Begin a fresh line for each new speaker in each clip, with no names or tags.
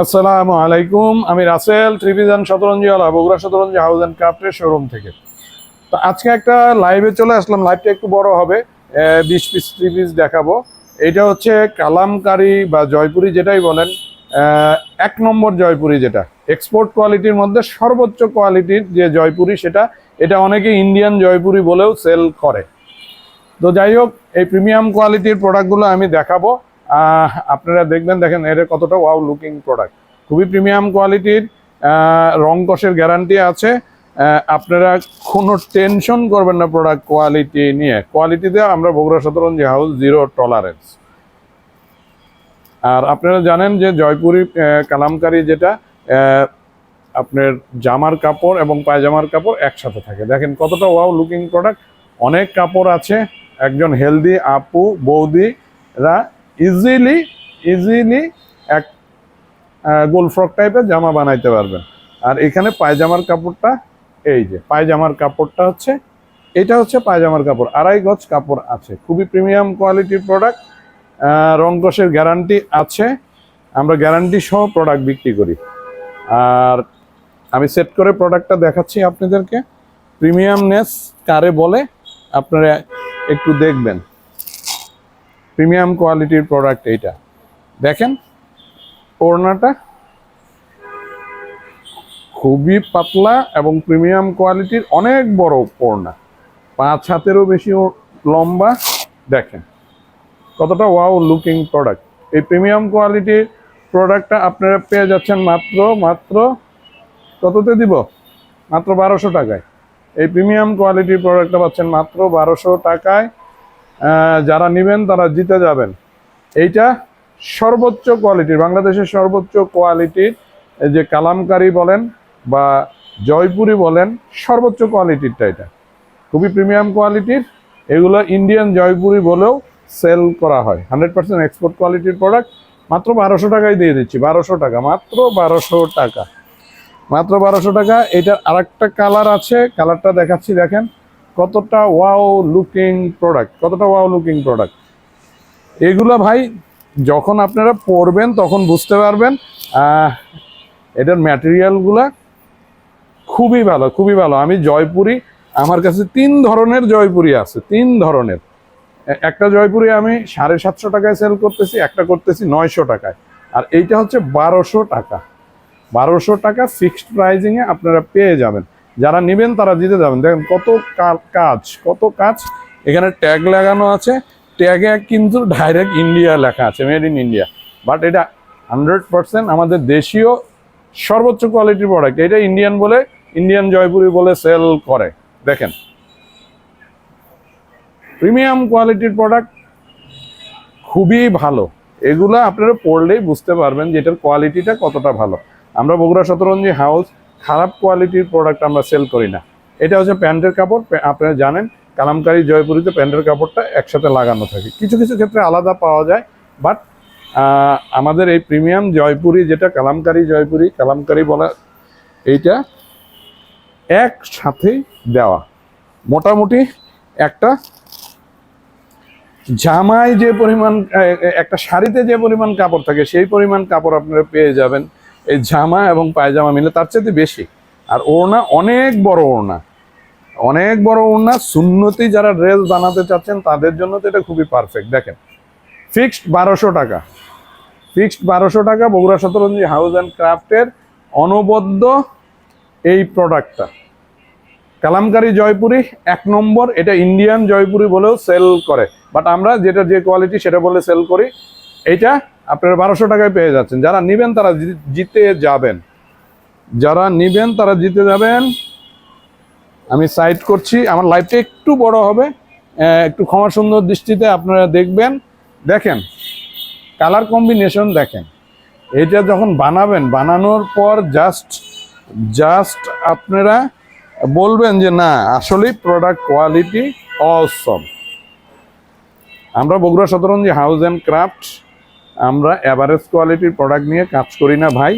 আসসালামু আলাইকুম। আমি রাসেল ত্রিভিজন শতরঞ্জি আলা বগুড়া শতরঞ্জি হাউস অ্যান্ড ক্রাফটের শোরুম থেকে। তো আজকে একটা লাইভে চলে আসলাম, লাইভটা একটু বড় হবে। বিশ পিস থ্রি পিস দেখাবো। এটা হচ্ছে কালামকারি বা জয়পুরি যেটাই বলেন এক নম্বর জয়পুরি যেটা। এক্সপোর্ট কোয়ালিটির মধ্যে সর্বোচ্চ কোয়ালিটির যে জয়পুরি সেটা, এটা অনেকে ইন্ডিয়ান জয়পুরি বলেও সেল করে। তো যাই হোক, এই প্রিমিয়াম কোয়ালিটির প্রোডাক্টগুলো আমি দেখাবো। আপনারা দেখবেন, দেখেন, এর কতটা ওয়াও লুকিং প্রোডাক্ট খুবই প্রিমিয়াম কোয়ালিটির রং কষের গ্যারান্টি আছে। আপনারা কোনো টেনশন করবেন না প্রোডাক্ট কোয়ালিটি নিয়ে। কোয়ালিটিতে আমরা Bogura Shatranji house zero tolerance আর আপনারা জানেন যে জয়পুরি কালামকারি যেটা আপনার জামার কাপড় এবং পায়জামার কাপড় একসাথে থাকে। দেখেন কতটা ওয়াও লুকিং প্রোডাক্ট অনেক কাপড় আছে। একজন হেলদি আপু বৌদিরা ইজিলি ইজিলি এক গোল ফ্রক টাইপের জামা বানাইতে পারবেন। আর এখানে পায়জামার কাপড়টা এই যে, পায়জামার কাপড়টা হচ্ছে, এটা হচ্ছে পায়জামার কাপড়। আড়াই গজ কাপড় আছে, খুবই প্রিমিয়াম কোয়ালিটির প্রোডাক্ট রংকসের গ্যারান্টি আছে। আমরা গ্যারান্টি সহ প্রোডাক্ট বিক্রি করি। আর আমি সেট করে প্রোডাক্টটা দেখাচ্ছি আপনাদেরকে। প্রিমিয়ামনেস কারে বলে, আপনারা একটু দেখবেন। প্রিমিয়াম কোয়ালিটির প্রোডাক্ট এইটা। দেখেন, ওড়নাটা খুবই পাতলা এবং প্রিমিয়াম কোয়ালিটির অনেক বড় ওড়না। পাঁচ হাতেরও বেশি লম্বা, দেখেন, কতটা ওয়াও লুকিং প্রোডাক্ট এই প্রিমিয়াম কোয়ালিটির প্রোডাক্টটা আপনারা পেয়ে যাচ্ছেন মাত্র মাত্র কততে দিব? মাত্র বারোশো টাকায়। এই প্রিমিয়াম কোয়ালিটির প্রোডাক্টটা পাচ্ছেন মাত্র বারোশো টাকায়। যারা নেবেন তারা জিতে যাবেন। এইটা সর্বোচ্চ কোয়ালিটির বাংলাদেশের সর্বোচ্চ কোয়ালিটির যে কালামকারি বলেন বা জয়পুরি বলেন, সর্বোচ্চ কোয়ালিটিরটা এটা। খুবই প্রিমিয়াম কোয়ালিটির এগুলো ইন্ডিয়ান জয়পুরি বলেও সেল করা হয়। হান্ড্রেড পার্সেন্ট এক্সপোর্ট কোয়ালিটির প্রোডাক্ট মাত্র বারোশো টাকায় দিয়ে দিচ্ছি, বারোশো টাকা, মাত্র বারোশো টাকা। মাত্র বারোশো টাকা, এটার আরেকটা কালার আছে কালারটা দেখাচ্ছি, দেখেন। কতটা ওয়াও লুকিং প্রোডাক্ট কতটা ওয়াও লুকিং প্রোডাক্ট এগুলো ভাই, যখন আপনারা পরবেন, তখন বুঝতে পারবেন এটার ম্যাটেরিয়ালগুলা খুবই ভালো খুবই ভালো। আমি জয়পুরি, আমার কাছে তিন ধরনের জয়পুরি আছে, তিন ধরনের। একটা জয়পুরি আমি সাড়ে সাতশো টাকায় সেল করতেছি, একটা করতেছি নয়শো টাকায়। আর এইটা হচ্ছে বারোশো টাকা। বারোশো টাকা ফিক্সড প্রাইজিংয়ে আপনারা পেয়ে যাবেন। যারা নেবেন তারা দিতে যাবেন। দেখেন কত কাজ কত কাজ। এখানে ট্যাগ লাগানো আছে। ট্যাগে কিন্তু ডাইরেক্ট ইন্ডিয়া লেখা আছে মেড ইন ইন্ডিয়া বাট এটা হান্ড্রেড পার্সেন্ট আমাদের দেশীয় সর্বোচ্চ কোয়ালিটির প্রোডাক্ট এটা ইন্ডিয়ান বলে ইন্ডিয়ান জয়পুরি বলে সেল করে। দেখেন। প্রিমিয়াম কোয়ালিটির প্রোডাক্ট খুবই ভালো। এগুলো আপনারা পড়লেই বুঝতে পারবেন যে এটার কোয়ালিটিটা কতটা ভালো। আমরা বগুড়া শতরঞ্জি হাউস খারাপ কোয়ালিটির প্রোডাক্ট আমরা সেল করি না। এটা হচ্ছে প্যান্টের কাপড় আপনারা জানেন, কালামকারি জয়পুরিতে প্যান্টের কাপড়টা একসাথে লাগানো থাকে। কিছু কিছু ক্ষেত্রে আলাদা পাওয়া যায় বাট আমাদের এই প্রিমিয়াম জয়পুরি যেটা, কালামকারি জয়পুরি, কালামকারি বলা এইটা একসাথেই দেওয়া। মোটামুটি একটা জামায় যে পরিমাণ একটা শাড়িতে যে পরিমাণ কাপড় থাকে, সেই পরিমাণ কাপড় আপনারা পেয়ে যাবেন। এই জামা এবং পায়জামা মিলে তার চাইতে বেশি। আর ওড়না অনেক বড় ওড়না। অনেক বড় ওড়না শূন্যতেই যারা ড্রেস বানাতে চাচ্ছেন তাদের জন্য তো এটা খুবই পারফেক্ট দেখেন ফিক্সড বারোশো টাকা। ফিক্সড বারোশো টাকা বগুড়া শতরঞ্জি হাউস অ্যান্ড ক্রাফটের অনবদ্য এই প্রোডাক্টটা কালামকারি জয়পুরি এক নম্বর, এটা ইন্ডিয়ান জয়পুরি বলেও সেল করে। বাট আমরা যেটা যে কোয়ালিটি সেটা বলে সেল করি। এইটা আপনারা বারোশো টাকায় পেয়ে যাচ্ছেন। যারা নিবেন তারা জিতে যাবেন। যারা নিবেন তারা জিতে যাবেন। আমি সাইড করছি, আমার লাইফটা একটু বড় হবে। একটু ক্ষমা সুন্দর দৃষ্টিতে আপনারা দেখবেন। দেখেন, কালার কম্বিনেশন দেখেন। এটা যখন বানাবেন, বানানোর পর জাস্ট জাস্ট আপনারা বলবেন যে, না, আসলেই প্রোডাক্ট কোয়ালিটি অসম আমরা Bogura Shatranji house and craft আমরা অ্যাভারেজ কোয়ালিটির প্রোডাক্ট নিয়ে কাজ করি না ভাই।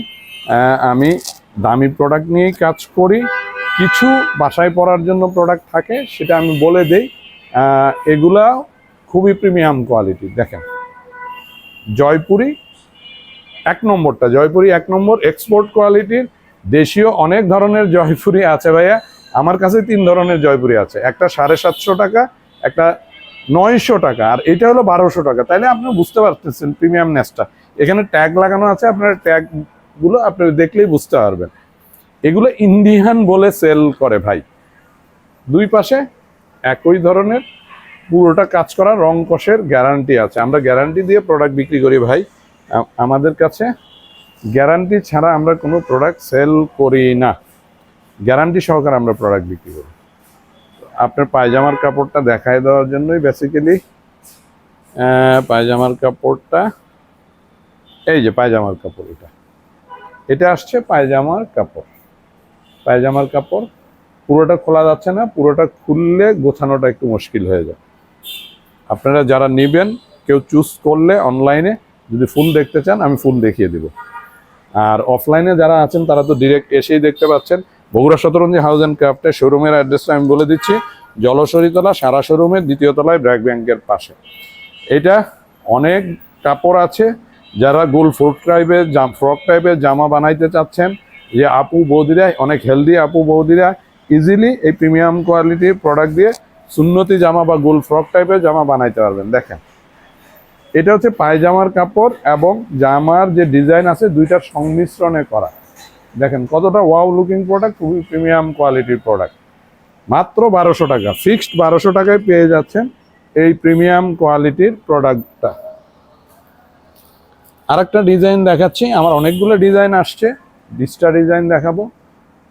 আমি দামি প্রোডাক্ট নিয়েই কাজ করি। কিছু বাসায় পরার জন্য প্রোডাক্ট থাকে, সেটা আমি বলে দেই। এগুলা খুবই প্রিমিয়াম কোয়ালিটি দেখেন। জয়পুরি এক নম্বরটা, জয়পুরি এক নম্বর এক্সপোর্ট কোয়ালিটির দেশীয় অনেক ধরনের জয়পুরি আছে ভাইয়া। আমার কাছে তিন ধরনের জয়পুরি আছে। একটা সাড়ে সাতশো টাকা, একটা নয়শো টাকা, আর এটা হলো বারোশো টাকা। তাইলে আপনি বুঝতে পারতেছেন প্রিমিয়াম নেসটা। এখানে ট্যাগ লাগানো আছে, আপনার ট্যাগগুলো আপনি দেখলেই বুঝতে পারবেন। এগুলো ইন্ডিয়ান বলে সেল করে ভাই। দুই পাশে একই ধরনের, পুরোটা কাজ করা, রং কষের গ্যারান্টি আছে। আমরা গ্যারান্টি দিয়ে প্রোডাক্ট বিক্রি করি ভাই। আমাদের কাছে গ্যারান্টি ছাড়া আমরা কোনো প্রোডাক্ট সেল করি না। গ্যারান্টি সহকারে আমরা প্রোডাক্ট বিক্রি করি। আপনার পায়জামার কাপড়টা দেখায় দেওয়ার জন্যই বেসিক্যালি পায়জামার কাপড়টা, এই যে পায়জামার কাপড় এটা। এটা আসছে পায়জামার কাপড়। পায়জামার কাপড় পুরোটা খোলা যাচ্ছে না, পুরোটা খুললে গোছানোটা একটু মুশকিল হয়ে যায়। আপনারা যারা নেবেন, কেউ চুজ করলে অনলাইনে যদি ফুল দেখতে চান, আমি ফুল দেখিয়ে দিব। আর অফলাইনে যারা আছেন, তারা তো ডিরেক্ট এসেই দেখতে পাচ্ছেন। বগুড়া শতরঞ্জি হাউস অ্যান্ড ক্রাফটের শোরুমের অ্যাড্রেসটা আমি বলে দিচ্ছি। জলসরিতলা সারা শোরুমের দ্বিতীয় তলায় ব্র্যাক ব্যাংকের পাশে। এটা অনেক কাপড় আছে, যারা গোল ফ্রক টাইপের জাম ফ্রক টাইপের জামা বানাইতে চাচ্ছেন, যে আপু বৌদিরা, অনেক হেলদি আপু বৌদিরা ইজিলি এই প্রিমিয়াম কোয়ালিটির প্রোডাক্ট দিয়ে সুন্নতি জামা বা গোল ফ্রক টাইপের জামা বানাইতে পারবেন। দেখেন, এটা হচ্ছে পায়জামার কাপড় এবং জামার যে ডিজাইন আছে, দুইটার সংমিশ্রণে করা। দেখেন কতটা ওয়াও লুকিং প্রোডাক্ট খুবই প্রিমিয়াম কোয়ালিটির প্রোডাক্ট মাত্র বারোশো টাকা ফিক্সড বারোশো টাকায় পেয়ে যাচ্ছেন এই প্রিমিয়াম কোয়ালিটির প্রোডাক্টটা আরেকটা ডিজাইন দেখাচ্ছি, আমার অনেকগুলো ডিজাইন আসছে, বিশটা ডিজাইন দেখাবো,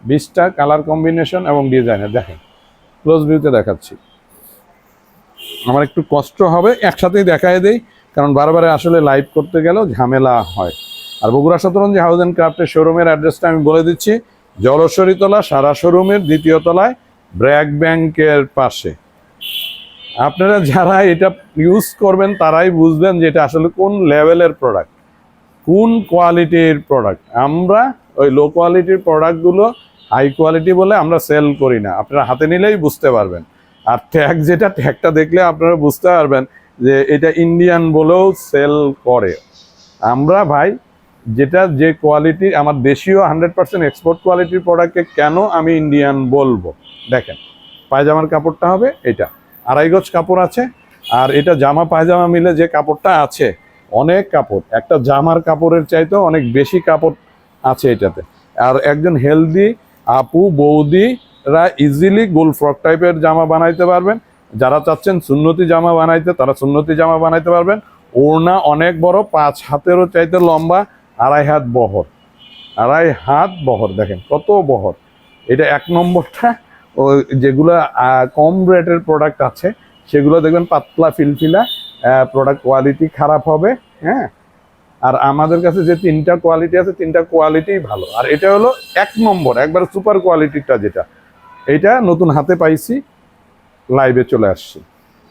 বিশটা কালার কম্বিনেশন এবং ডিজাইনের দেখেন ক্লোজ ভিউতে দেখাচ্ছি। আমার একটু কষ্ট হবে, একসাথেই দেখায় দেই, কারণ বারবার আসলে লাইভ করতে গেলেও ঝামেলা হয়। আর বগুড়া শতরঞ্জি হাউস অ্যান্ড ক্রাফটের শোরুমের অ্যাড্রেসটা আমি বলে দিচ্ছি। জলস্বরীতলা সারা শোরুমের দ্বিতীয় তলায় ব্র্যাক ব্যাংকের পাশে। আপনারা যারা এটা ইউজ করবেন, তারাই বুঝবেন যে এটা আসলে কোন লেভেলের প্রোডাক্ট কোন কোয়ালিটির প্রোডাক্ট আমরা ওই লো কোয়ালিটির প্রোডাক্টগুলো হাই কোয়ালিটি বলে আমরা সেল করি না। আপনারা হাতে নিলেই বুঝতে পারবেন। আর ট্যাগ যেটা ট্যাগটা দেখলে আপনারা বুঝতে পারবেন যে এটা ইন্ডিয়ান বলেও সেল করে। আমরা ভাই যেটা যে কোয়ালিটি আমার দেশীয় হান্ড্রেড পার্সেন্ট এক্সপোর্ট কোয়ালিটির প্রোডাক্টকে কেন আমি ইন্ডিয়ান বলব? দেখেন, পায়জামার কাপড়টা হবে এটা। আড়াই গজ কাপড় আছে, আর এটা জামা পায়জামা মিলে যে কাপড়টা আছে, অনেক কাপড়। একটা জামার কাপড়ের চাইতেও অনেক বেশি কাপড় আছে এটাতে। আর একজন হেলদি আপু, বৌদিরা ইজিলি গোল ফ্রক টাইপের জামা বানাইতে পারবেন। যারা চাচ্ছেন সুন্নতি জামা বানাইতে, তারা সুন্নতি জামা বানাইতে পারবেন। ওড়না অনেক বড়, পাঁচ হাতেরও চাইতে লম্বা আড়াই হাত বহর। আড়াই হাত বহর, দেখেন কত বহর। এটা এক নম্বরটা, ওই যেগুলো কম রেটের প্রোডাক্ট আছে, সেগুলো দেখবেন পাতলা ফিলফিলা প্রোডাক্ট কোয়ালিটি খারাপ হবে হ্যাঁ? আর আমাদের কাছে যে তিনটা কোয়ালিটি আছে, তিনটা কোয়ালিটিই ভালো। আর এটা হলো এক নম্বর, একবার সুপার কোয়ালিটিটা যেটা। এটা নতুন হাতে পাইছি লাইভে চলে আসছি।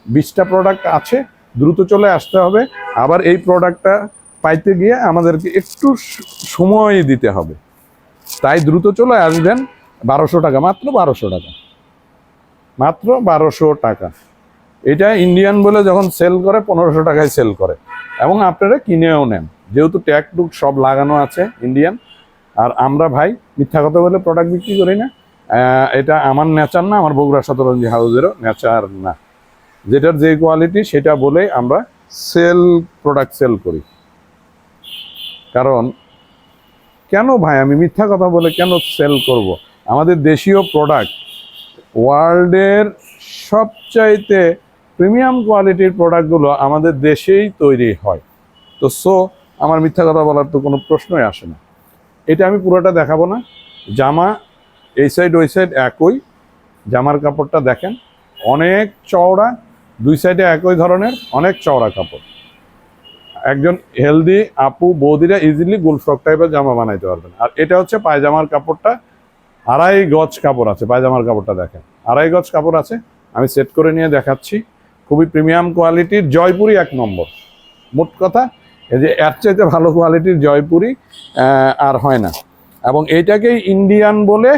বিশটা প্রোডাক্ট আছে, দ্রুত চলে আসতে হবে। আবার এই প্রোডাক্টটা পাইতে গিয়ে আমাদেরকে একটু সময় দিতে হবে। তাই দ্রুত চলে আসবেন বারোশো টাকা, মাত্র বারোশো টাকা। মাত্র বারোশো টাকা। এটা ইন্ডিয়ান বলে যখন সেল করে, পনেরোশো টাকায় সেল করে। এবং আপনারা কিনেও নেন। যেহেতু ট্যাগ টুক সব লাগানো আছে ইন্ডিয়ান। আর আমরা ভাই, মিথ্যা কথা বলে প্রোডাক্ট বিক্রি করি না। এটা আমার নেচার না, আমার বগুড়া শতরঞ্জি হাউসেরও নেচার না। যেটার যে কোয়ালিটি সেটা বলেই আমরা সেল প্রোডাক্ট সেল করি। কারণ কেন ভাই আমি মিথ্যা কথা বলে কেন সেল করব? আমাদের দেশীয় প্রোডাক্ট ওয়ার্ল্ডের সবচাইতে প্রিমিয়াম কোয়ালিটির প্রোডাক্টগুলো আমাদের দেশেই তৈরি হয়। তো সো আমার মিথ্যা কথা বলার তো কোনো প্রশ্নই আসে না। এটা আমি পুরোটা দেখাবো না। জামা এই সাইড ওই সাইড একই। জামার কাপড়টা দেখেন, অনেক চওড়া, দুই সাইডে একই ধরনের, অনেক চওড়া কাপড়। একজন হেলদি আপু, বৌদিরা ইজিলি গোল ফ্রক টাইপের জামা বানাইতে পারবেন। আর এটা হচ্ছে পায়জামার কাপড়টা। আড়াই গজ কাপড় আছে, পায়জামার কাপড়টা দেখেন। আড়াই গজ কাপড় আছে, আমি সেট করে নিয়ে দেখাচ্ছি। খুবই প্রিমিয়াম কোয়ালিটির জয়পুরি এক নম্বর। মোট কথা, এই যে এর চাইতে ভালো কোয়ালিটির জয়পুরি আর হয় না। এবং এইটাকেই ইন্ডিয়ান বলে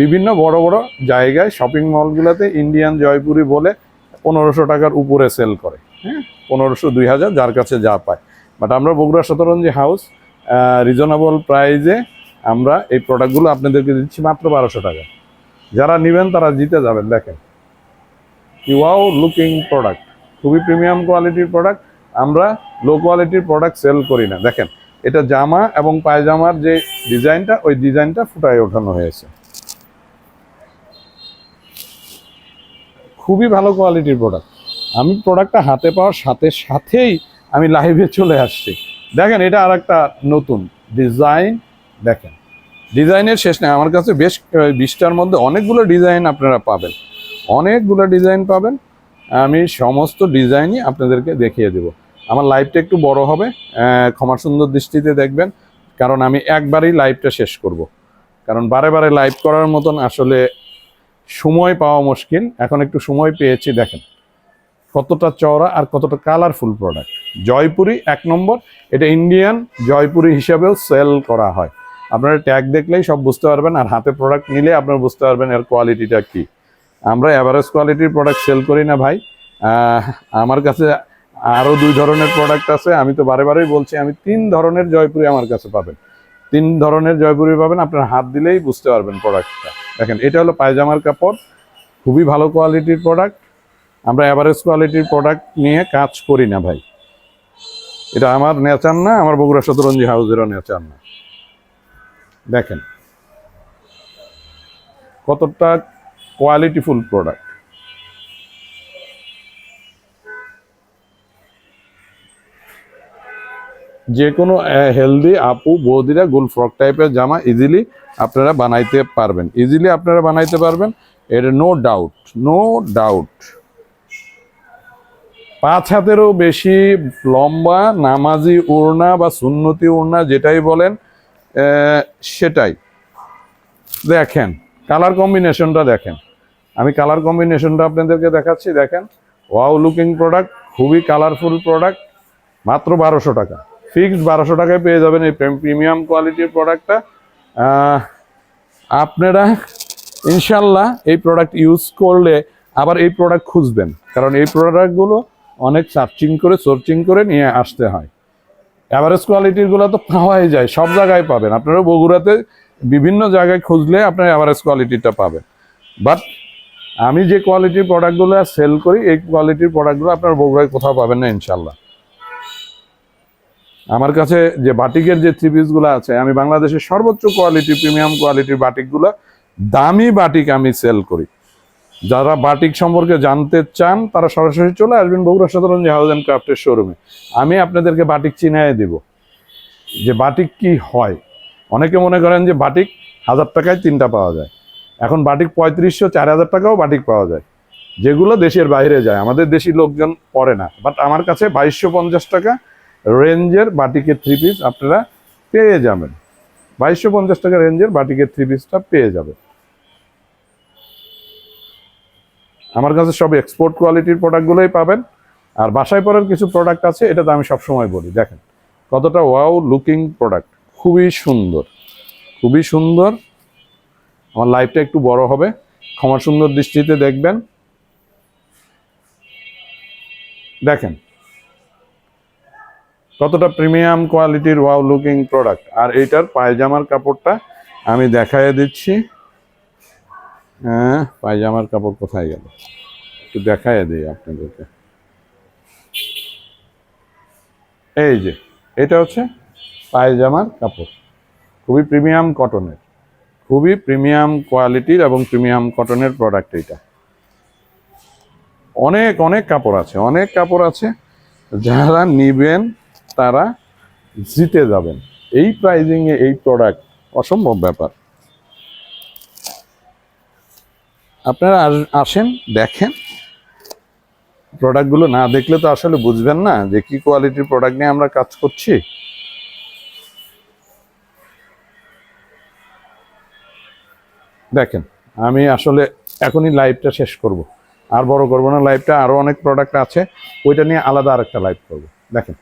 বিভিন্ন বড় বড় জায়গায় শপিং মলগুলোতে ইন্ডিয়ান জয়পুরি বলে পনেরোশো টাকার উপরে সেল করে। পনেরোশো, দুই হাজার, যার কাছে যা পায়। বাট আমরা বগুড়া শতরঞ্জি হাউস রিজনেবল প্রাইজে আমরা এই প্রোডাক্টগুলো আপনাদেরকে দিচ্ছি মাত্র বারোশো টাকা। যারা নেবেন তারা জিতে যাবেন, দেখেন। ওয়াও লুকিং প্রোডাক্ট খুবই প্রিমিয়াম কোয়ালিটির প্রোডাক্ট আমরা লো কোয়ালিটির প্রোডাক্ট সেল করি না। দেখেন, এটা জামা এবং পায়জামার যে ডিজাইনটা ওই ডিজাইনটা ফুটায় ওঠানো হয়েছে। খুবই ভালো কোয়ালিটির প্রোডাক্ট আমি প্রোডাক্টটা হাতে পাওয়ার সাথে সাথেই আমি লাইভে চলে আসছি। দেখেন, এটা আর একটা নতুন ডিজাইন দেখেন। ডিজাইনের শেষ নেই, আমার কাছে বেশ বিশটার মধ্যে অনেকগুলো ডিজাইন আপনারা পাবেন। অনেকগুলো ডিজাইন পাবেন, আমি সমস্ত ডিজাইনই আপনাদেরকে দেখিয়ে দেব। আমার লাইভটা একটু বড় হবে ক্ষমা সুন্দর দৃষ্টিতে দেখবেন, কারণ আমি একবারই লাইভটা শেষ করব। কারণ বারে বারে লাইভ করার মতন আসলে সময় পাওয়া মুশকিল। এখন একটু সময় পেয়েছি, দেখেন। কতটা চওড়া আর কতটা কালারফুল প্রোডাক্ট জয়পুরি, এক নম্বর। এটা ইন্ডিয়ান জয়পুরি হিসাবেও সেল করা হয়। আপনারা ট্যাগ দেখলেই সব বুঝতে পারবেন আর হাতে প্রোডাক্ট নিলে আপনারা বুঝতে পারবেন এর কোয়ালিটিটা কি। আমরা অ্যাভারেজ কোয়ালিটির প্রোডাক্ট সেল করি না ভাই। আমার কাছে আরও দুই ধরনের প্রোডাক্ট আছে। আমি তো বারে বারেই বলছি, আমি তিন ধরনের জয়পুরি আমার কাছে পাবেন। তিন ধরনের জয়পুরি পাবেন, আপনার হাত দিলেই বুঝতে পারবেন প্রোডাক্টটা দেখেন, এটা হলো পায়জামার কাপড়। খুবই ভালো কোয়ালিটির প্রোডাক্ট আমরা অ্যাভারেজ কোয়ালিটির প্রোডাক্ট নিয়ে কাজ করি না ভাই। এটা আমার নেচার না, আমার বগুড়া শতরঞ্জি হাউসেরও নেচার না। দেখেন, কতটা কোয়ালিটিফুল প্রোডাক্ট যে কোনো হেলদি আপু, বৌদিরা গোল ফ্রক টাইপের জামা ইজিলি আপনারা বানাইতে পারবেন। ইজিলি আপনারা বানাইতে পারবেন এটা নো ডাউট নো ডাউট পাঁচ হাতেরও বেশি লম্বা নামাজি ওড়না বা সুন্নতি ওড়না যেটাই বলেন সেটাই। দেখেন কালার কম্বিনেশনটা দেখেন। আমি কালার কম্বিনেশনটা আপনাদেরকে দেখাচ্ছি, দেখেন। ওয়াও লুকিং প্রোডাক্ট খুবই কালারফুল প্রোডাক্ট মাত্র বারোশো টাকা। ফিক্সড বারোশো টাকায় পেয়ে যাবেন এই প্রিমিয়াম কোয়ালিটির প্রোডাক্টটা আপনারা ইনশাল্লাহ এই প্রোডাক্ট ইউজ করলে আবার এই প্রোডাক্ট খুঁজবেন। কারণ এই প্রোডাক্টগুলো অনেক সার্চিং করে সার্চিং করে নিয়ে আসতে হয়। অ্যাভারেজ কোয়ালিটিরগুলো তো পাওয়াই যায়, সব জায়গায় পাবেন। আপনারা বগুড়াতে বিভিন্ন জায়গায় খুঁজলে আপনার অ্যাভারেজ কোয়ালিটিটা পাবেন। বাট আমি যে কোয়ালিটির প্রোডাক্টগুলো সেল করি, এই কোয়ালিটির প্রোডাক্টগুলো আপনার বগুড়ায় কোথাও পাবেন না ইনশাল্লাহ আমার কাছে যে বাটিকের যে থ্রি পিসগুলো আছে, আমি বাংলাদেশের সর্বোচ্চ কোয়ালিটি প্রিমিয়াম কোয়ালিটির বাটিকগুলো, দামি বাটিক আমি সেল করি। যারা বাটিক সম্পর্কে জানতে চান, তারা সরাসরি চলে আসবেন বগুড়া শতরঞ্জি হাউস অ্যান্ড ক্রাফটের শোরুমে আমি আপনাদেরকে বাটিক চিনাই দেব। যে বাটিক কি হয়? অনেকে মনে করেন যে বাটিক হাজার টাকায় তিনটা পাওয়া যায়। এখন বাটিক পঁয়ত্রিশশো, চার হাজার টাকাও বাটিক পাওয়া যায়। যেগুলো দেশের বাইরে যায়। আমাদের দেশি লোকজন পরে না। বাট আমার কাছে বাইশশো পঞ্চাশ টাকা রেঞ্জের বাটিকের থ্রি পিস আপনারা পেয়ে যাবেন। বাইশশো পঞ্চাশ টাকা রেঞ্জের বাটিকের থ্রি পিসটা পেয়ে যাবেন। আমার কাছে সব এক্সপোর্ট কোয়ালিটির প্রোডাক্টগুলোই পাবেন। আর বাসায় পরের কিছু প্রোডাক্ট আছে এটা তো আমি সবসময় বলি, দেখেন কতটা ওয়াও লুকিং প্রোডাক্ট খুবই সুন্দর খুবই সুন্দর। আমার লাইফটা একটু বড় হবে, ক্ষমা সুন্দর দৃষ্টিতে দেখবেন। দেখেন কতটা প্রিমিয়াম কোয়ালিটির ওয়াও লুকিং প্রোডাক্ট আর এইটার পায়জামার কাপড়টা আমি দেখায় দিচ্ছি। হ্যাঁ পায়জামার কাপড় কোথায় গেল? একটু দেখায় দিই আপনাদেরকে। এই যে, এটা হচ্ছে পায়জামার কাপড়। খুবই প্রিমিয়াম কটনের। খুবই প্রিমিয়াম কোয়ালিটির এবং প্রিমিয়াম কটনের প্রোডাক্ট এটা অনেক অনেক কাপড় আছে, অনেক কাপড় আছে। যারা নিবেন, তারা জিতে যাবেন। এই প্রাইজিংয়ে এই প্রোডাক্ট অসম্ভব ব্যাপার। আপনারা আস- আসেন, দেখেন। প্রোডাক্টগুলো না দেখলে তো আসলে বুঝবেন না যে কি কোয়ালিটির প্রোডাক্ট নিয়ে আমরা কাজ করছি। দেখেন, আমি আসলে এখনই লাইভটা শেষ করব। আর বড় করব না লাইভটা আরও অনেক প্রোডাক্ট আছে, ওইটা নিয়ে আলাদা আরেকটা লাইভ করব। দেখেন,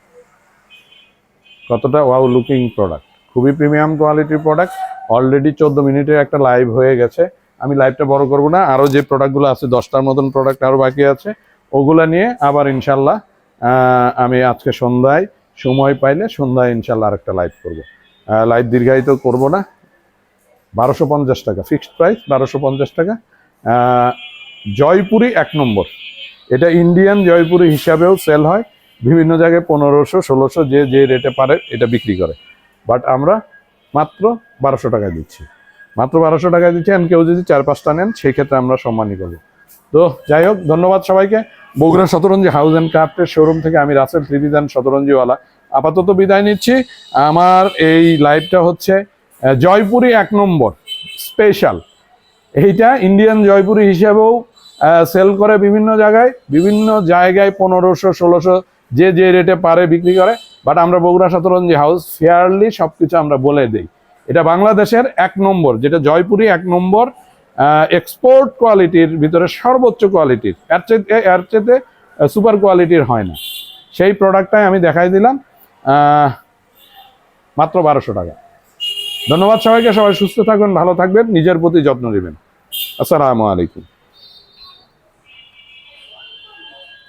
কতটা ওয়াও লুকিং প্রোডাক্ট খুবই প্রিমিয়াম কোয়ালিটির প্রোডাক্ট অলরেডি চোদ্দ মিনিটের একটা লাইভ হয়ে গেছে। আমি লাইভটা বড় করব না। আরও যে প্রোডাক্টগুলো আছে, দশটার মতন প্রোডাক্ট আরও বাকি আছে, ওগুলা নিয়ে আবার ইনশাল্লাহ আমি আজকে সন্ধ্যায় সময় পাইলে সন্ধ্যায় ইনশাল্লাহ আরেকটা লাইভ করব। লাইভ দীর্ঘায়িত করব না। বারোশো পঞ্চাশ টাকা ফিক্সড প্রাইস বারোশো পঞ্চাশ টাকা। জয়পুরি এক নম্বর। এটা ইন্ডিয়ান জয়পুরি হিসাবেও সেল হয়। বিভিন্ন জায়গায় পনেরোশো, ষোলোশো যে যে রেটে পারে, এটা বিক্রি করে। বাট আমরা মাত্র বারোশো টাকা দিচ্ছি। মাত্র বারোশো টাকা দিচ্ছি আর কেউ যদি চার পাঁচটা নেন সেই ক্ষেত্রে আমরা সম্মানই করব। তো যাই হোক, ধন্যবাদ সবাইকে। বগুড়া শতরঞ্জি হাউস অ্যান্ড ক্রাফটের শোরুম থেকে আমি রাসেল ত্রিবিধান শতরঞ্জিওয়ালা। আপাতত বিদায় নিচ্ছি। আমার এই লাইভটা হচ্ছে জয়পুরি এক নম্বর স্পেশাল এইটা ইন্ডিয়ান জয়পুরি হিসাবেও সেল করে বিভিন্ন জায়গায় বিভিন্ন জায়গায় পনেরোশো, ষোলোশো, যে যে রেটে পারে বিক্রি করে। বাট আমরা বগুড়া শতরঞ্জি হাউস ফেয়ারলি সব কিছু আমরা বলে দিই। এটা বাংলাদেশের এক নম্বর, যেটা জয়পুরি এক নম্বর এক্সপোর্ট কোয়ালিটির ভিতরে সর্বোচ্চ কোয়ালিটির এর চেয়ে এর চেয়ে সুপার কোয়ালিটির হয় না। সেই প্রোডাক্টটাই আমি দেখাই দিলাম মাত্র বারোশো টাকা। ধন্যবাদ সবাইকে, সবাই সুস্থ থাকবেন ভালো থাকবেন, নিজের প্রতি যত্ন নেবেন। আসসালামু আলাইকুম।